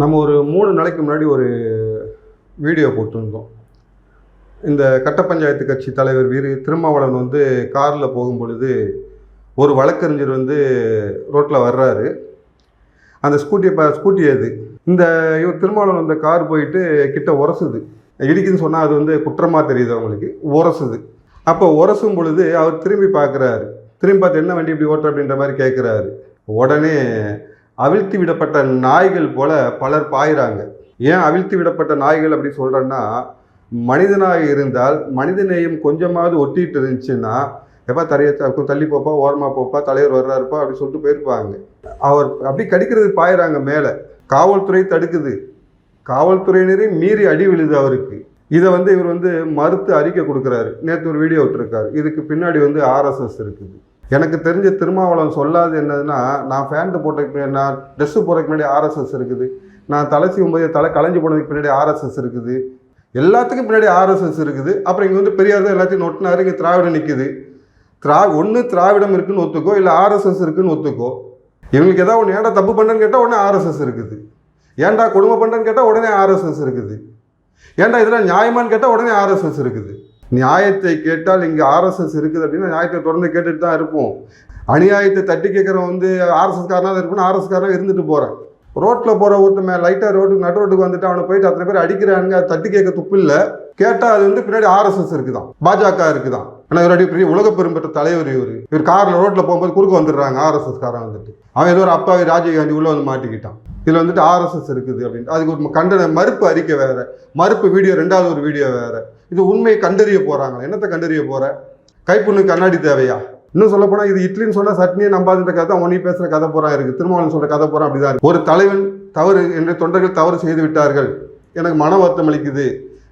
நம்ம ஒரு மூணு நாளைக்கு முன்னாடி ஒரு வீடியோ போட்டிருந்தோம். இந்த கட்ட பஞ்சாயத்து கட்சி தலைவர் வீர திருமாவளவன் வந்து காரில் போகும் பொழுது ஒரு வழக்கறிஞர் வந்து ரோட்டில் வர்றாரு. அந்த ஸ்கூட்டி இப்போ ஸ்கூட்டி அது இந்த இவர் திருமாவளவன் அந்த கார் போயிட்டு கிட்ட உரசுது. இடிக்குதுன்னு சொன்னால் அது வந்து குற்றமாக தெரியுது அவங்களுக்கு. உரசுது. அப்போ உரசும் பொழுது அவர் திரும்பி பார்க்குறாரு திரும்பி பார்த்து என்ன வண்டி இப்படி ஓட்டுற அப்படின்ற மாதிரி கேட்குறாரு உடனே அவிழ்த்து விடப்பட்ட நாய்கள் போல பலர் பாயிறாங்க. ஏன் அவிழ்த்து விடப்பட்ட நாய்கள் அப்படி சொல்கிறேன்னா மனிதனாக இருந்தால் மனிதநேயம் கொஞ்சமாவது ஒட்டிட்டு இருந்துச்சுன்னா எப்போ தரைய தள்ளி போப்பா ஓரமாக போப்பா தலைவர் வர்றாருப்பா அப்படி சொல்லிட்டு போயிருப்பாங்க. அவர் அப்படி கடிக்கிறது பாயிறாங்க மேலே. காவல்துறை தடுக்குது. காவல்துறையினரே மீறி அடி விழுது அவருக்கு. இதை வந்து இவர் வந்து மறுத்து அறிக்கை கொடுக்குறாரு. நேற்று ஒரு வீடியோ விட்டுருக்காரு. இதுக்கு பின்னாடி வந்து ஆர்எஸ்எஸ் இருக்குது. எனக்கு தெரிஞ்ச திருமாவளவன் சொல்லாது என்னதுன்னா நான் ஃபேண்ட்டு போட்டதுக்கு நான் ட்ரெஸ்ஸு போடுறதுக்கு முன்னாடி ஆர்எஸ்எஸ் இருக்குது. நான் தலை செய்யும்போது தலை களைஞ்சு போனதுக்கு பின்னாடி ஆர்எஸ்எஸ் இருக்குது. எல்லாத்துக்கும் பின்னாடி ஆர்எஸ்எஸ் இருக்குது. அப்புறம் இங்கே வந்து பெரியார் தான் எல்லாத்தையும் நொட்டினாரு. இங்கே திராவிடம் நிற்குது திரா ஒன்று திராவிடம் இருக்குன்னு ஒத்துக்கோ இல்லை ஆர்எஸ்எஸ் இருக்குன்னு ஒத்துக்கோ. இவங்களுக்கு ஏதாவது ஒன்று ஏன்டா தப்பு பண்ணுறேன்னு கேட்டால் உடனே ஆர்எஸ்எஸ் இருக்குது. ஏன்டா கொடுமை பண்ணுறேன்னு கேட்டால் உடனே ஆர்எஸ்எஸ் இருக்குது. ஏன்டா இதெல்லாம் நியாயமான்னு கேட்டால் உடனே ஆர்எஸ்எஸ் இருக்குது. நியாயத்தை கேட்டால் இங்கே ஆர்எஸ்எஸ் இருக்குது அப்படின்னா நியாயத்தை தொடர்ந்து கேட்டுட்டு தான் இருப்போம். அநியாயத்தை தட்டி கேட்குறவன் வந்து ஆர்எஸ்எஸ் காரனாக இருப்பேன் ஆர்எஸ் காரனாக இருந்துட்டு போகிறேன் ரோட்டில் போகிற ஒருத்தன் லைட்டாக ரோட்டுக்கு நடு ரோட்டுக்கு வந்துட்டு அவனை போயிட்டு அத்தனை பேர் அடிக்கிறானுங்க தட்டி கேட்க துப்பு இல்லை. கேட்டால் அது வந்து பின்னாடி ஆர்எஸ்எஸ் இருக்குதான் பாஜக இருக்குதான். ஆனால் இவர் பெரிய உலக பெரும்பெற்ற தலைவர் இவர். இவர் காரில் ரோட்டில் போகும்போது குறுக்க வந்துடுறாங்க ஆர்எஸ்எஸ் காரன் வந்துட்டு. அவன் ஏதோ ஒரு அப்பாவி ராஜீவ் காந்தி உள்ளே வந்து மாட்டிக்கிட்டான். இதில் வந்துட்டு ஆர்எஸ்எஸ் இருக்குது அப்படின்ட்டு. அதுக்கு ஒரு கண்டன மறுப்பு அறிக்கை வேறு. மறுப்பு வீடியோ ரெண்டாவது ஒரு வீடியோ வேறு. இது உண்மையை கண்டறிய போகிறாங்க என்னத்தை கண்டறிய போகிற கைப்புண்ணு கண்ணாடி தேவையா? இன்னும் சொல்ல போனால் இது இட்லின்னு சொன்னால் சட்னியை நம்பாதுன்ற கதை தான் ஒன்னி பேசுகிற கதை போகிறா இருக்குது திருமாவளவன் சொல்கிற கதை போகிறா அப்படிதான் இருக்கு. ஒரு தலைவன் தவறு என்று தொண்டர்கள் தவறு செய்து விட்டார்கள். எனக்கு மன வருத்தம் அளிக்குது.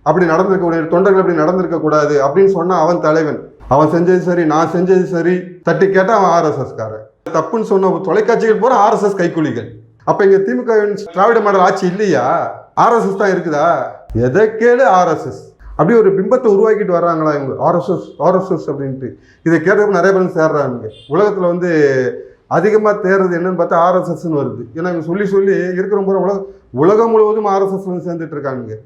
அப்படி நடந்திருக்க கூடாது. தொண்டர்கள் அப்படி நடந்திருக்க கூடாது அப்படின்னு சொன்னால் அவன் தலைவன். அவன் செஞ்சது சரி நான் செஞ்சது சரி. தட்டி கேட்டால் அவன் ஆர்எஸ்எஸ்காரன் தப்புன்னு சொன்ன தொலைக்காட்சிகள் போகிற ஆர்எஸ்எஸ் கைக்கூலிகள் அப்ப இங்க திமுக திராவிட மாடல் ஆட்சி இல்லையா? ஆர்எஸ்எஸ் தான் இருக்குதா? எதை கேளு ஆர்எஸ்எஸ் அப்படி ஒரு பிம்பத்தை உருவாக்கிட்டு வர்றாங்களா இவங்க? ஆர்எஸ்எஸ் ஆர்எஸ்எஸ் அப்படின்ட்டு. இதை கேட்டப்ப நிறைய பேர் சேர்றாங்க. உலகத்துல வந்து அதிகமாக தேர்றது என்னன்னு பார்த்தா ஆர்எஸ்எஸ்ன்னு வருது. ஏன்னா இவங்க சொல்லி சொல்லி இருக்கிற பூரா உலக உலகம் முழுவதும் ஆர்எஸ்எஸ் வந்து சேர்ந்துட்டு இருக்காங்க.